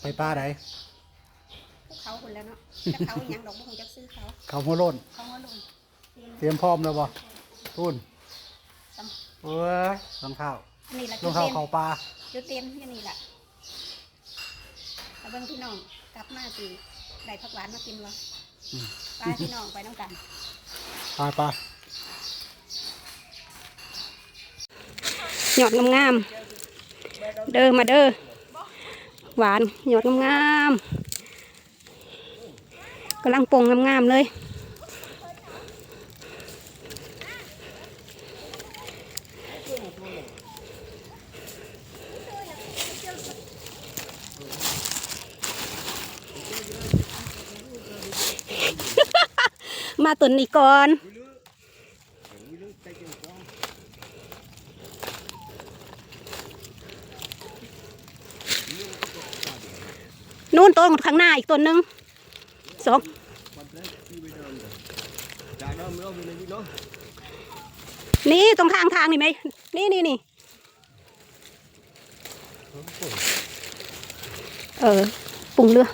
ไปป้าไหนพวกเขาคนแล้วเนาะจะเขาอหยังดอกบ่คงจะซื้อเขาเขาหัวโล้นเขาว่าลงเตรียมเตรียมพร้อมแล้วบ่ทุนสำเอ้ยรองเท้าอันนี้แหละรองเท้าเขาปลาเดี๋ยวเตรียมที่นี่แหละแล้วเบิ่งพี่น้องกลับมาสิได้ผักหวานมากินวะอืมไปพี่น้องไปน้องกันปลาปลาหยอดงามๆเด้อมาเด้อ หวานหยอดงามๆกำลังปงงามๆเลยมาตุนอีกก่อน นู่นต้นข้างหน้าอีกต้นหนึงสองนี่ตรงทางทางนี่ไหมนี่นี่นี่เออปรุงเรือ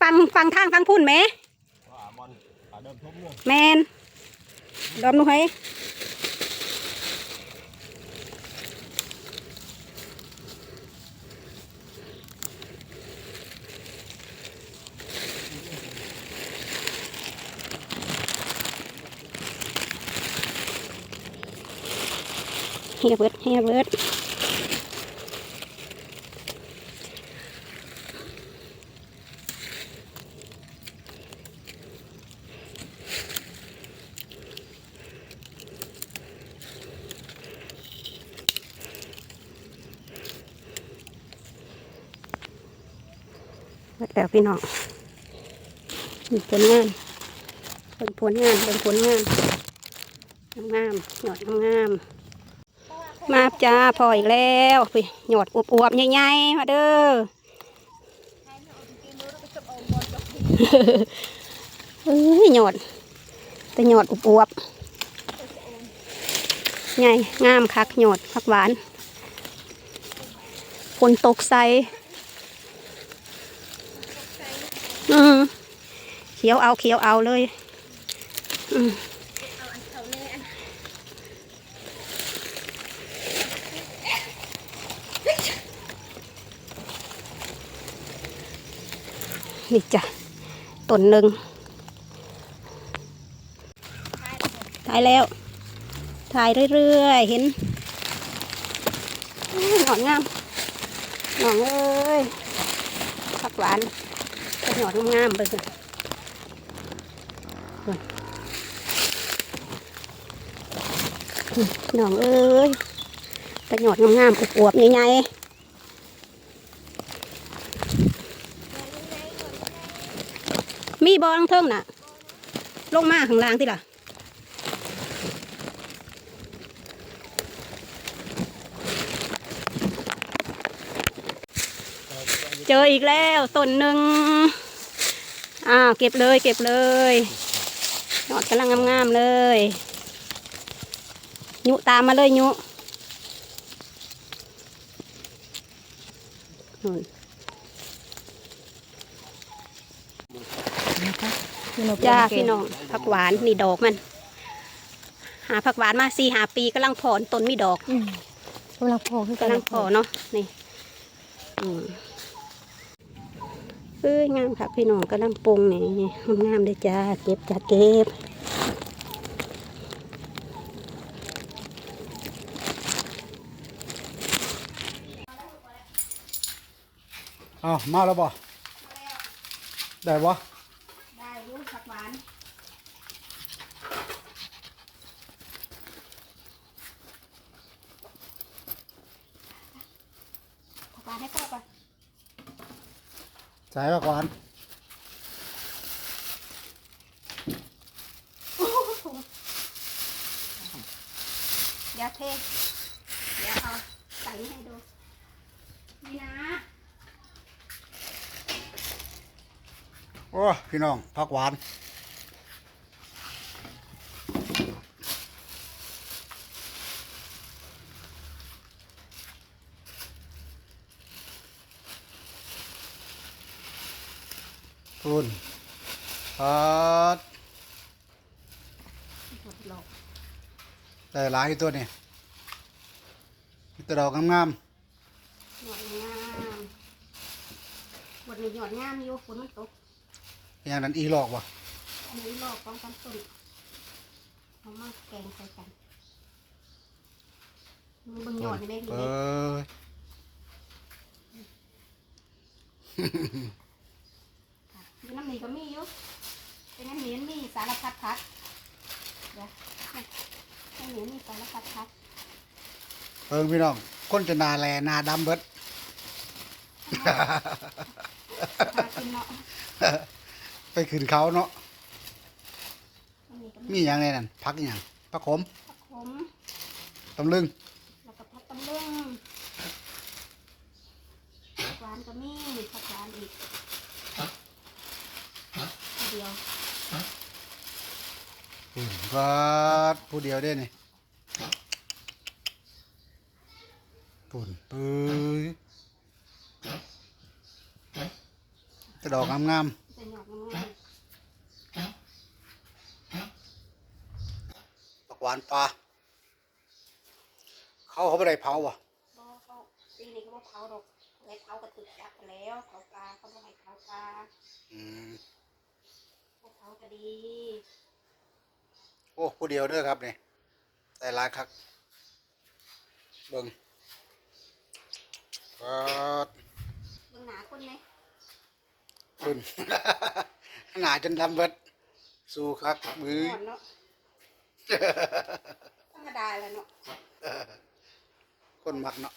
ฟังฟังทางฟังพุ่นไหมว่าบอมทบม่วงแมนดอมหนู ให้เบิดเฮียเบิดแล้วพี่น้องมีผลงานเป็นผลงานเป็นผลงานงามหยอดงามๆ มาจ้าพออีกแล้วไปหยอดอวบๆใหญ่ๆมาเด้อเอ้ยหยอดแต่หยอดอวบๆไงงามคักหยอดผักหวานฝนตกใสอืมเขียวเอาเขียวเอาเลย อืม นี่จ้ะต้นหนึ่งถ่ายแล้ว ถ่ายเรื่อยๆ เห็นหนอนงามหนอนเอ้ยผักหวานก็หนอนงามๆไปเลยหนอนเอ้ยกระหนอดงามๆอวบๆใหญ่ๆ มีบอลังเทิงน่ะ ลงมาข้างล่างที่ล่ะเจออีกแล้วต้นหนึ่งอ้าวเก็บเลยเก็บเลยยอดกำลังงามๆเลยยุตามมาเลยยุนู่น จ้าพี่น้องผักหวานนี่ดอกมัน หาผักหวานมาสี่หาปีกำลังผอนต้นมีดอกกำลังพอขึ้นกำลังพอเนาะนี่อืมเอ้ยงามค่ะพี่น้องกำลังปรุงนี่งามเลยจ้าเก็บจ้าเก็บอ้าวมาแล้วบ่ได้บ่ ได้ลูกผักหวานผักหวานให้พ่อก่อนสายผักหวานเดี๋ยวเทเดี๋ยวเอาใส่ให้ดูนี่นะโอ้พี่น้องผักหวาน คุณปัดหมดหลอกได้หลายตัวนี่มีแตดอกงามหยอดงามหมดนี่หยอดงามอยู่ฝนมันตกๆอย่างนั้นอีหลอกวะอันนี้หลอกสองสามต้นเอามาแกงใส่กันมึงเบิ่งหยอดได้ไหมเอพี่อ อยู่น้ำหนีก็มีอยู่เป็นน้ำหนีมันมีสารพัดพัดเดี๋ยวน้ำหนีมีสารพัดพัดเพิ่งพี่น้องคนจะหนาแลหนาดำเบิดมากินเนาะไปขึ้นเขาเนาะน้ำหนีก็มีมีอย่างไรนั่นพักอหย่างพักขมผักขมตำลึงแล้วก็ผักตำลึงผักหวานก็มีผักหวานอีกที เดียวปุ่นก็ผู้เดียวได้นี่ปุ่นปื้ยกระดอกงามจะหยอดงามๆปักหวานปลาเขาเขาไม่ได้เผาอะๆบ่เขาปีนี้ก็บ่เผาดอกเลยเผากระตึกจักไปแล้วเผาปลาเขาบ่ให้เผาปลา อืม บ่เผาก็ดีโอ้ผู้เดียวเด้อครับนี่แต่หลายคักเบิ่งก็เบิ่งหนาคนไหมปุ่นหนาจนดำเบิดสู้ครับมือหมดเนาะ ธรรมดาแหล้วเนาะคนมักเนาะ